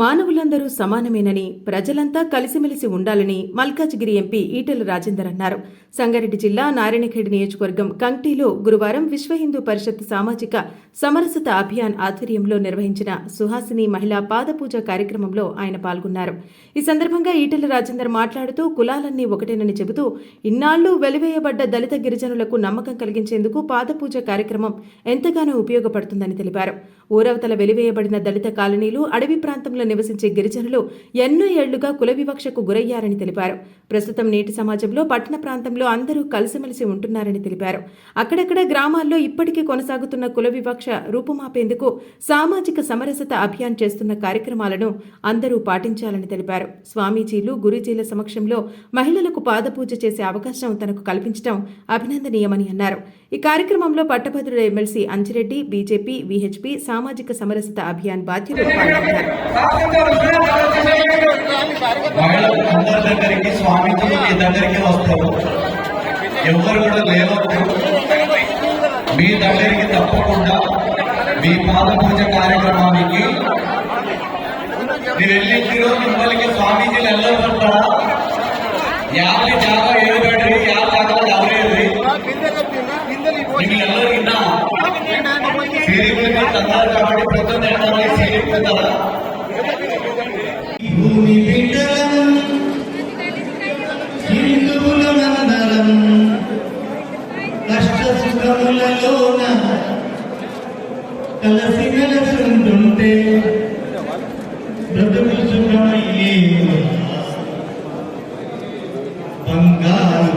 మానవులందరూ సమానమేనని ప్రజలంతా కలిసిమెలిసి ఉండాలని మల్కాజ్గిరి ఎంపీ ఈటెల రాజేందర్ అన్నారు. సంగారెడ్డి జిల్లా నారాయణఖేడ్ నియోజకవర్గం కంక్టీలో గురువారం విశ్వ హిందూ పరిషత్ సామాజిక సమరసత అభియాన్ ఆధ్వర్యంలో నిర్వహించిన సుహాసిని మహిళా పాదపూజ కార్యక్రమంలో ఆయన పాల్గొన్నారు. ఈ సందర్భంగా ఈటెల రాజేందర్ మాట్లాడుతూ కులాలన్నీ ఒకటేనని చెబుతూ ఇన్నాళ్ళు వెలివేయబడ్డ దళిత గిరిజనులకు నమ్మకం కలిగించేందుకు పాదపూజ కార్యక్రమం ఎంతగానో ఉపయోగపడుతుందని తెలిపారు. ఊరవతల వెలివేయబడిన దళిత కాలనీలు అడవి ప్రాంతంలో నివసించే గిరిజనులు ఎన్నో ఏళ్ళుగా కుల వివక్షకు గురయ్యారని తెలిపారు. ప్రస్తుతం నేటి సమాజంలో పట్టణ ప్రాంతంలో అందరూ కలిసిమెలిసి ఉంటున్నారని తెలిపారు. అక్కడక్కడ గ్రామాల్లో ఇప్పటికీ కొనసాగుతున్న కుల వివక్ష రూపుమాపేందుకు సామాజిక సమరసత అభియాన్ చేస్తున్న కార్యక్రమాలను అందరూ పాటించాలని తెలిపారు. స్వామీజీలు గురూజీల సమక్షంలో మహిళలకు పాదపూజ చేసే అవకాశం తనకు కల్పించడం అభినందనీయమని అన్నారు. ఈ కార్యక్రమంలో పట్టభద్రుల ఎమ్మెల్సీ అంజిరెడ్డి బీజేపీ విహెచ్పి సామాజిక సమరసత అభియాన్ బాధ్యత మీ దగ్గరికి ఎవరు కూడా లేవద్దు. మీ దగ్గరికి తప్పకుండా మీ పాద పూజ కార్యక్రమానికి మీరు వెళ్ళిందిరో మిమ్మల్ని స్వామీజీలు వెళ్ళబడతారా యాభై జాగా ఏడు సీలింగ్లకి తన్నారు కాబట్టి ప్రభుత్వం నిర్ణయం సీలింగ్ పెద్దలా భూమి బిడ్డలం హిందువులమందరం కష్ట సుఖములలోన కలసి బ్రతుకు సుఖమయ్యే బంగారు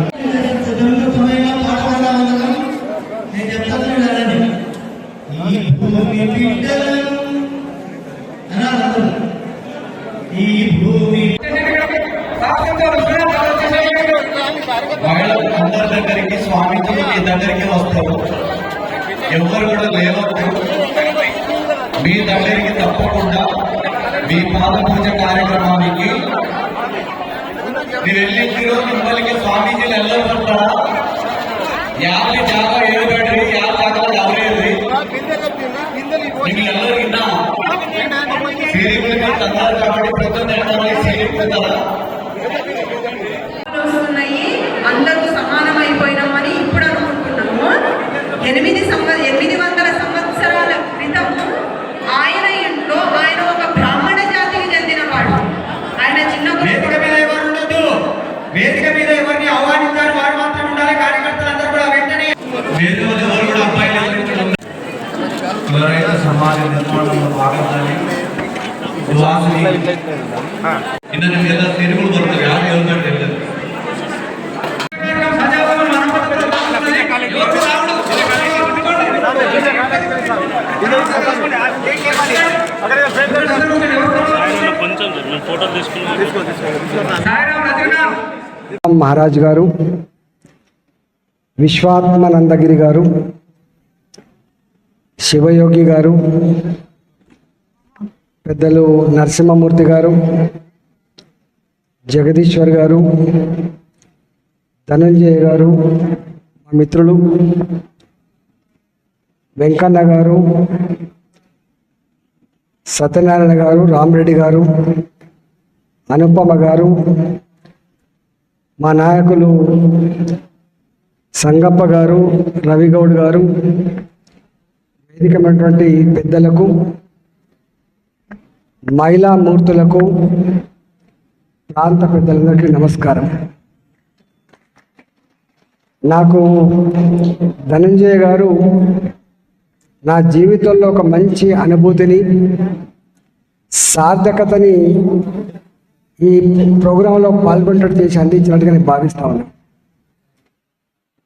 చేస్తాము. ఎవరు కూడా లేవద్దు. మీ దగ్గరికి తప్పకుండా మీ పాద పూజ కార్యక్రమానికి మీరు వెళ్ళిందిరో మిమ్మల్ని స్వామీజీలు వెళ్ళబడతారా యాభై జాగా ఏడుబడి యాభై దాకా ఎవరేది మీకు వెళ్ళరిగినా కాబట్టి ప్రతి నెల సమాజ నిర్మాణంలో భాగంగానే మీద తెలుగులు యాభై మహారాజ్ గారు విశ్వాత్మానందగిరి గారు శివయోగి గారు పెద్దలు నరసింహమూర్తి గారు జగదీశ్వర్ గారు ధనంజయ గారు మా మిత్రులు వెంకన్న గారు సత్యనారాయణ గారు రామరెడ్డి గారు అనుపమ గారు మా నాయకులు సంగప్ప గారు రవిగౌడ్ గారు వేదికమైనటువంటి పెద్దలకు మహిళా మూర్తులకు ప్రాంత పెద్దలందరికీ నమస్కారం. నాకు ధనంజయ గారు నా జీవితంలో ఒక మంచి అనుభూతిని సార్థకతని ఈ ప్రోగ్రాంలో పాల్గొనేటట్టు చేసి అందించినట్టుగా నేను భావిస్తా ఉన్నాను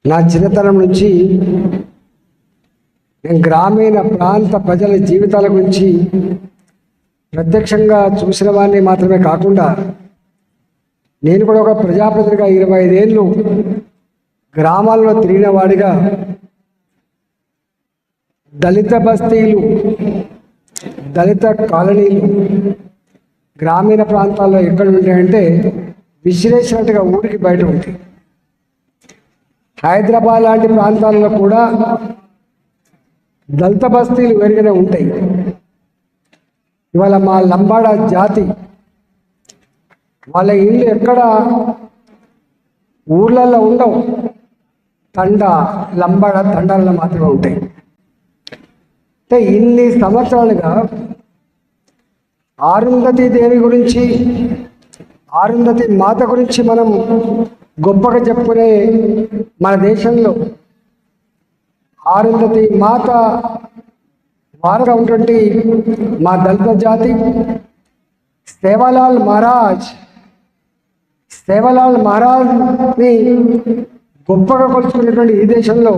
నా చిన్నతనం నుంచి నేను గ్రామీణ ప్రాంత ప్రజల జీవితాల గురించి ప్రత్యక్షంగా చూసిన వాడిని మాత్రమే కాకుండా నేను కూడా ఒక ప్రజాప్రతినిధిగా ఇరవై ఐదేళ్ళు గ్రామాల్లో తిరిగిన వాడిగా దళిత బస్తీలు దళిత కాలనీలు గ్రామీణ ప్రాంతాల్లో ఎక్కడ ఉంటాయంటే విసిరేసినట్టుగా ఊరికి బయట ఉంటాయి. హైదరాబాద్ లాంటి ప్రాంతాల్లో కూడా దళిత బస్తీలు వేరుగానే ఉంటాయి. ఇవాళ మా లంబాడ జాతి వాళ్ళ ఇల్లు ఎక్కడ ఊర్లలో ఉండవు. తండ లంబాడ తండాలలో మాత్రమే ఉంటాయి. అంటే ఇన్ని సంవత్సరాలుగా ఆరుంధతి దేవి గురించి ఆరుంధతి మాత గురించి మనం గొప్పగా చెప్పుకునే మన దేశంలో ఆరుంధతి మాత వారుగా ఉన్నటువంటి మా దళిత జాతి సేవలాల్ మహారాజ్ సేవలాల్ మహారాజ్ని గొప్పగా కొలుచుకున్నటువంటి ఈ దేశంలో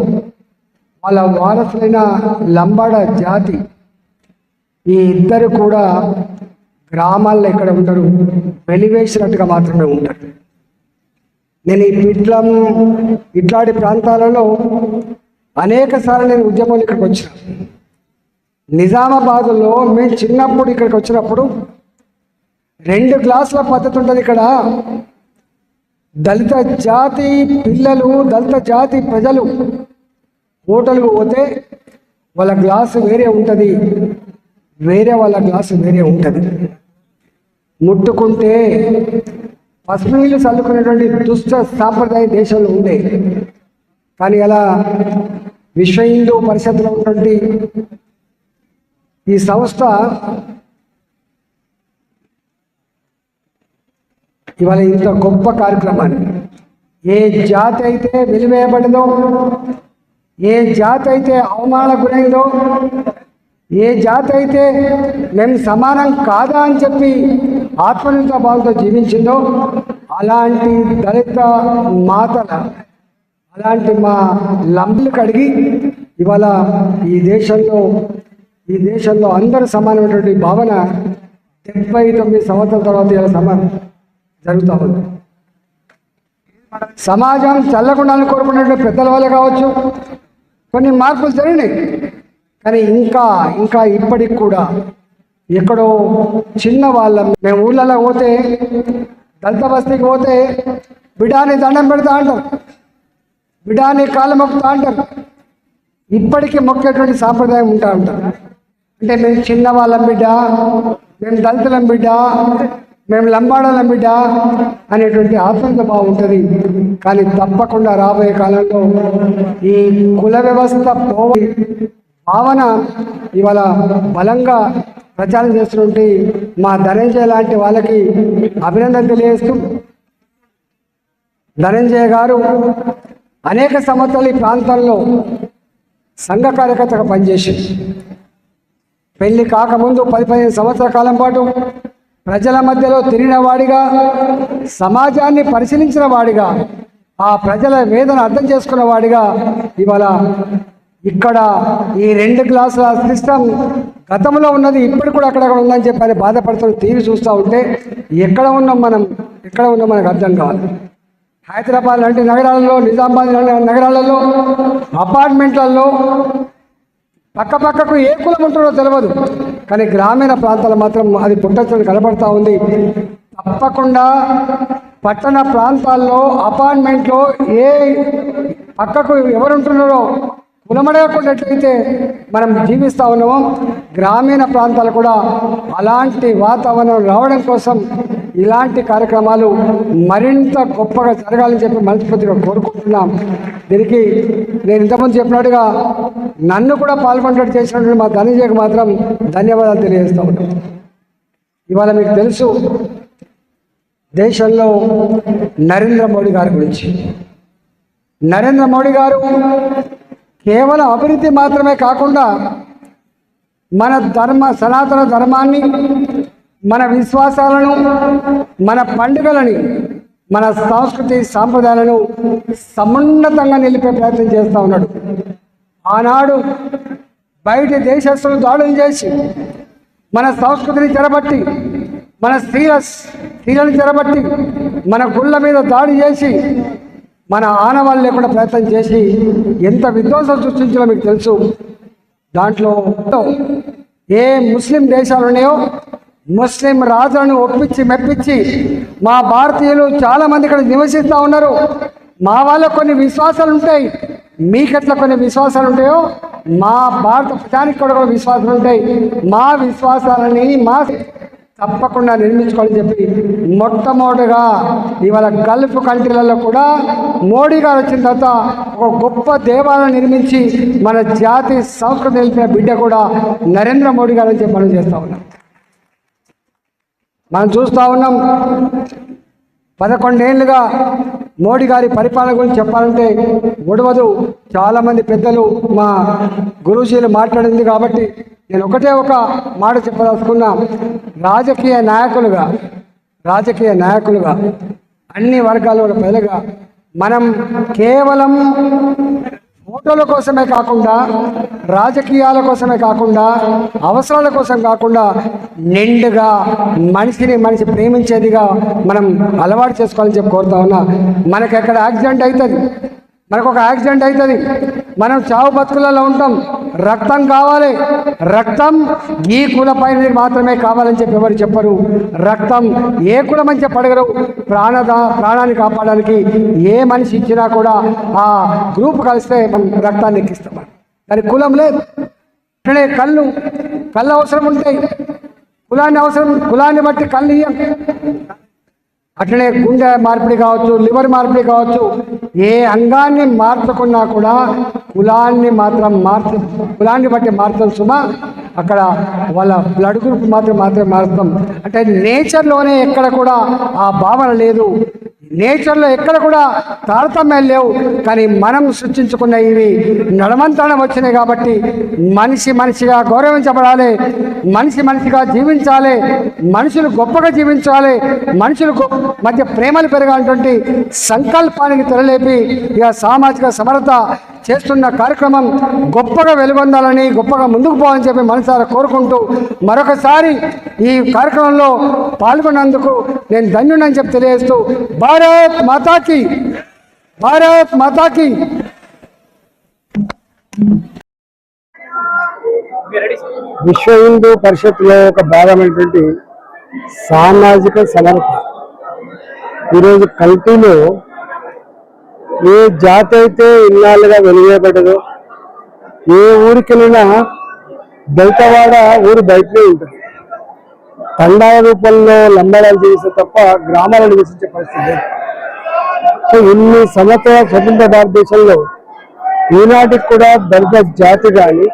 వాళ్ళ వారసులైన లంబాడ జాతి ఈ ఇద్దరు కూడా గ్రామాల్లో ఎక్కడ ఉంటారు వెలివేసినట్టుగా మాత్రమే ఉంటారు. నేను ఈ పిట్లం ఇట్లాంటి ప్రాంతాలలో అనేక సార్లు నేను ఉద్యమంలో ఇక్కడికి వచ్చిన. నిజామాబాద్లో మేము చిన్నప్పుడు ఇక్కడికి వచ్చినప్పుడు రెండు గ్లాసుల పద్ధతి ఉంటుంది ఇక్కడ. దళిత జాతి పిల్లలు దళిత జాతి ప్రజలు హోటల్కు పోతే వాళ్ళ గ్లాసు వేరే ఉంటుంది. వేరే వాళ్ళ గ్లాసు వేరే ఉంటుంది. ముట్టుకుంటే పసుపు నీళ్ళు చల్లుకునేటువంటి దుష్ట సాంప్రదాయ దేశంలో ఉండే. కానీ అలా విశ్వ హిందూ పరిషత్లో ఉన్నటువంటి ఈ సంస్థ ఇవాళ ఇంత గొప్ప కార్యక్రమాన్ని. ఏ జాతి అయితే వెలివేయబడిందో ఏ జాతి అయితే అవమానాలకు గురైందో ఏ జాతి అయితే మేము సమానం కాదా అని చెప్పి ఆత్మనిర్భర భావంతో జీవించిందో అలాంటి దళిత మాతల అలాంటి మా లంబులు కడిగి ఇవాళ ఈ దేశంలో ఈ దేశంలో అందరూ సమానమైనటువంటి భావన డెబ్బై తొమ్మిది సంవత్సరాల తర్వాత ఇలా సమానం జరుగుతూ ఉంది. సమాజం చల్లకుండాలని కోరుకున్నటువంటి పెద్దల వల్ల కావచ్చు కొన్ని మార్పులు జరిగినాయి. కానీ ఇంకా ఇంకా ఇప్పటికి కూడా ఎక్కడో చిన్న వాళ్ళం మేము ఊళ్ళలో పోతే దళిత బస్తీకి పోతే బిడాని దండం పెడతా అంటాం బిడాని కాలం మొక్కుతా అంటారు. ఇప్పటికీ మొక్కేటువంటి సాంప్రదాయం ఉంటా అంటారు. అంటే మేము చిన్న వాళ్ళం బిడ్డ మేము దళితులం బిడ్డ మేము లంబాడలం బిడ్డ అనేటువంటి ఆత్మీయత బాగుంటుంది. కానీ తప్పకుండా రాబోయే కాలంలో ఈ కుల వ్యవస్థ పోవ భావన ఇవాళ బలంగా ప్రచారం చేస్తున్నటువంటి మా ధనంజయ లాంటి వాళ్ళకి అభినందన తెలియజేస్తూ ధనంజయ గారు అనేక సంవత్సరాలు ఈ ప్రాంతంలో సంఘ కార్యకర్తగా పనిచేసింది. పెళ్ళి కాకముందు పది పదిహేను సంవత్సరాల కాలం పాటు ప్రజల మధ్యలో తిరిగిన వాడిగా సమాజాన్ని పరిశీలించిన వాడిగా ఆ ప్రజల వేదన అర్థం చేసుకున్న వాడిగా ఇవాళ ఇక్కడ ఈ రెండు గ్లాసుల సిస్టమ్ గతంలో ఉన్నది ఇప్పుడు కూడా అక్కడక్కడ ఉందని చెప్పి బాధపడుతున్న తీరు చూస్తూ ఉంటే ఎక్కడ ఉన్నాం మనం? ఎక్కడ ఉన్నాం మనకు అర్థం కాదు. హైదరాబాద్ లాంటి నగరాలలో నిజామాబాద్ లాంటి నగరాలలో అపార్ట్మెంట్లలో పక్క పక్కకు ఏ కులం ఉంటుందో తెలియదు కానీ గ్రామీణ ప్రాంతాలు మాత్రం అది పుట్టచ్చని కనబడతా ఉంది. తప్పకుండా పట్టణ ప్రాంతాల్లో అపార్ట్మెంట్లో ఏ పక్కకు ఎవరు ఉంటున్నారో మనం జీవిస్తూ ఉన్నామో గ్రామీణ ప్రాంతాలు కూడా అలాంటి వాతావరణం రావడం కోసం ఇలాంటి కార్యక్రమాలు మరింత గొప్పగా జరగాలని చెప్పి మనస్ఫూర్తిగా కోరుకుంటున్నాం. దీనికి నేను ఇంతకుముందు చెప్పినట్టుగా నన్ను కూడా పాల్గొనేటట్టు చేసినటువంటి మా ధనంజయకు మాత్రం ధన్యవాదాలు తెలియజేస్తూ ఉన్నాం. ఇవాళ మీకు తెలుసు దేశంలో నరేంద్ర మోడీ గారి గురించి. నరేంద్ర మోడీ గారు కేవలం అభివృద్ధి మాత్రమే కాకుండా మన ధర్మ సనాతన ధర్మాన్ని మన విశ్వాసాలను మన పండుగలని మన సంస్కృతి సాంప్రదాయాలను సమున్నతంగా నిలిపే ప్రయత్నం చేస్తూ ఉన్నాడు. ఆనాడు బయట దేశస్తులు దాడులు చేసి మన సంస్కృతిని చెరబట్టి మన స్త్రీల స్త్రీలను చెరబట్టి మన గుళ్ళ మీద దాడి చేసి మన ఆనవాళ్ళు లేకుండా ప్రయత్నం చేసి ఎంత విధ్వంసం సృష్టించాలో మీకు తెలుసు. దాంట్లో ఏ ముస్లిం దేశాలు ఉన్నాయో ముస్లిం రాజులను ఒప్పించి మెప్పించి మా భారతీయులు చాలామంది ఇక్కడ నివసిస్తూ ఉన్నారు. మా వాళ్ళ కొన్ని విశ్వాసాలు ఉంటాయి. మీకట్లా కొన్ని విశ్వాసాలు ఉంటాయో మా భారత ప్రజానికి కూడా కూడా విశ్వాసాలు ఉంటాయి. మా విశ్వాసాలని మా తప్పకుండా నిర్మించుకోవాలని చెప్పి మొట్టమొదటిగా ఇవాళ గల్ఫ్ కంట్రీలలో కూడా మోడీ గారు వచ్చిన తర్వాత ఒక గొప్ప దేవాలయం నిర్మించి మన జాతి సంస్కృతి నిలిపిన బిడ్డ కూడా నరేంద్ర మోడీ గారు అని చెప్పి మనం చేస్తూ ఉన్నాం. మనం చూస్తూ ఉన్నాం పదకొండేళ్ళుగా మోడీ గారి పరిపాలన గురించి చెప్పాలంటే ఒడవదు చాలామంది పెద్దలు మా గురూజీలు మాట్లాడింది కాబట్టి నేను ఒకటే ఒక మాట చెప్పదలుచుకున్నా. రాజకీయ నాయకులుగా రాజకీయ నాయకులుగా అన్ని వర్గాల ప్రజలుగా మనం కేవలం ఫోటోల కోసమే కాకుండా రాజకీయాల కోసమే కాకుండా అవసరాల కోసం కాకుండా నిండుగా మనిషిని మనిషి ప్రేమించేదిగా మనం అలవాటు చేసుకోవాలని చెప్పి కోరుతా ఉన్నా. మనకి ఎక్కడ యాక్సిడెంట్ అవుతుంది? మనకు ఒక యాక్సిడెంట్ అవుతుంది. మనం చావు బతుకులలో ఉంటాం. రక్తం కావాలి. రక్తం ఈ కులపైన మాత్రమే కావాలని చెప్పి ఎవరు చెప్పరు. రక్తం ఏ కుల అని పడగరు ప్రాణద ప్రాణాన్ని కాపాడడానికి ఏ మనిషి ఇచ్చినా కూడా ఆ గ్రూప్ కలిస్తే మనం రక్తాన్ని ఎక్కిస్తాం. కానీ కులం లేదు. ఇక్కడే కళ్ళు కళ్ళు అవసరం ఉంటాయి. కులాన్ని అవసరం కులాన్ని బట్టి కళ్ళు ఇయ్యం. అట్లనే గుండె మార్పిడి కావచ్చు లివర్ మార్పిడి కావచ్చు ఏ అంగాన్ని మార్చకున్నా కూడా కులాన్ని మాత్రం మార్చ కులాన్ని బట్టి మార్చడం సుమా. అక్కడ వాళ్ళ బ్లడ్ గ్రూప్ మాత్రం మాత్రమే మారుతాం అంటే నేచర్లోనే ఎక్కడ కూడా ఆ భావన లేదు. నేచర్లో ఎక్కడ కూడా తారతమ్యాలు లేవు. కానీ మనం సృష్టించుకున్న ఇవి నడమంతరం వచ్చినాయి కాబట్టి మనిషి మనిషిగా గౌరవించబడాలి. మనిషి మనిషిగా జీవించాలి. మనుషులు గొప్పగా జీవించాలి. మనుషులు మధ్య ప్రేమలు పెరగాలటువంటి సంకల్పానికి తెరలేపి ఇక సామాజిక సమరత చేస్తున్న కార్యక్రమం గొప్పగా వెలుగొందాలని గొప్పగా ముందుకు పోవాలని చెప్పి మనసారా కోరుకుంటూ మరొకసారి ఈ కార్యక్రమంలో పాల్గొన్నందుకు నేను ధన్యుడని చెప్పి తెలియజేస్తూ భారత్ మాతాకి భారత్ మాతాకి. విశ్వ హిందూ పరిషత్లో ఒక భాగమైనటువంటి సామాజిక సమరత ఈరోజు కల్తీలో ఏ జాతి అయితే ఇన్నాళ్ళుగా వెలివేయబడదో ఏ ఊరికెళ్ళినా దళితవాడ ఊరు బయటనే ఉంటుంది. తండాల రూపంలో లంబడాలు చేసే తప్ప గ్రామాలను నివసించే పరిస్థితి సో ఇన్ని సంవత్సరాల స్వతంత్ర భారతదేశంలో ఈనాటికి కూడా దళిత జాతి కానీ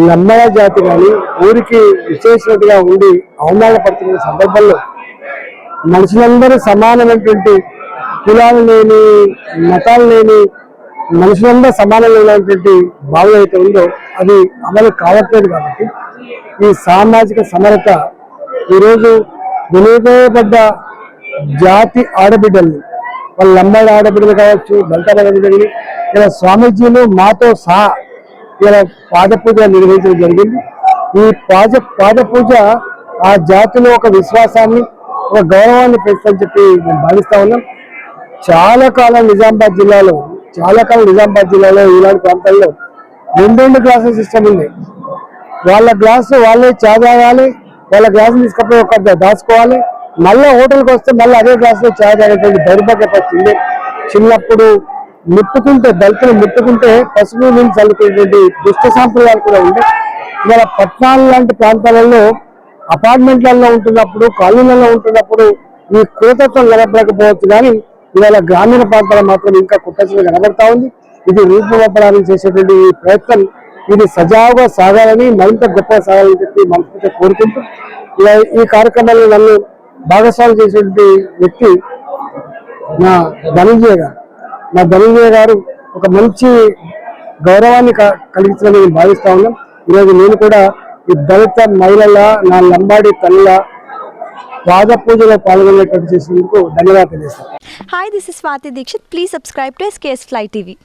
లంబడ జాతి కానీ ఊరికి విశేషతగా ఉండి అవమానపడుతున్న సందర్భంలో మనుషులందరూ సమానమైనటువంటి కులాలు లేని మతాలు లేని మనుషులందరూ సమానం లేనటువంటి భావన అయితే ఉందో అది అమలు కావట్లేదు కాబట్టి ఈ సామాజిక సమరత ఈరోజు వెలుగుపడ్డ జాతి ఆడబిడ్డల్ని వాళ్ళ లంబాడి ఆడబిడ్డలు కావచ్చు దళిత ఆడబిడ్డల్ని ఇలా స్వామీజీలు మాతో సహా ఇలా పాదపూజ నిర్వహించడం జరిగింది. ఈ పాద పాద పూజ ఆ జాతిలో ఒక విశ్వాసాన్ని ఒక గౌరవాన్ని పెంచని చెప్పి నేను భావిస్తా ఉన్నాం. చాలా కాలం నిజామాబాద్ జిల్లాలో చాలా కాలం నిజామాబాద్ జిల్లాలో ఇలాంటి ప్రాంతాల్లో రెండు రెండు క్లాసెస్ సిస్టమ్ ఉంది. వాళ్ళ గ్లాసు వాళ్ళే చా తాగాలి వాళ్ళ గ్లాసు తీసుకపోయి ఒక దాచుకోవాలి. మళ్ళీ హోటల్కి వస్తే మళ్ళీ అదే గ్లాసులో చా తాగేటువంటి దౌర్భాగ్య వచ్చింది చిన్నప్పుడు ముట్టుకుంటే దళితులు ముట్టుకుంటే పసుపు నుంచి చల్లుకునేటువంటి దుష్ట సాంప్రదాయాలు కూడా ఉండే. ఇవాళ పట్టణాలు లాంటి ప్రాంతాలలో అపార్ట్మెంట్లలో ఉంటున్నప్పుడు కాలనీలలో ఉంటున్నప్పుడు ఈ కులతత్వం కనపడకపోవచ్చు కానీ ఇవాళ గ్రామీణ ప్రాంతాల మాత్రం ఇంకా కుట్టచ్చులు కనబడతా ఉంది. ఇది రూపుమాపడానికి చేసేటువంటి ఈ ప్రయత్నం ఇది సజావుగా సాగాలని మరింత గొప్పగా సాగాలని చెప్పి మనస్ఫూర్తిగా కోరుకుంటూ ఇలా ఈ కార్యక్రమాల్లో నన్ను భాగస్వామి చేసేటువంటి వ్యక్తి నా ధనంజయ గారు. నా ధనంజయ గారు ఒక మంచి గౌరవాన్ని క- కలిగించాలని నేను భావిస్తా ఉన్నాం ఈరోజు నేను కూడా ఈ దళిత మహిళల నా లంబాడి తల్లుల పాద పూజలో పాల్గొనేటట్టు చేసినందుకు ధన్యవాదాలు తెలియజేస్తాను Hi, this is Swati Dikshit. Please subscribe to SKS Fly TV.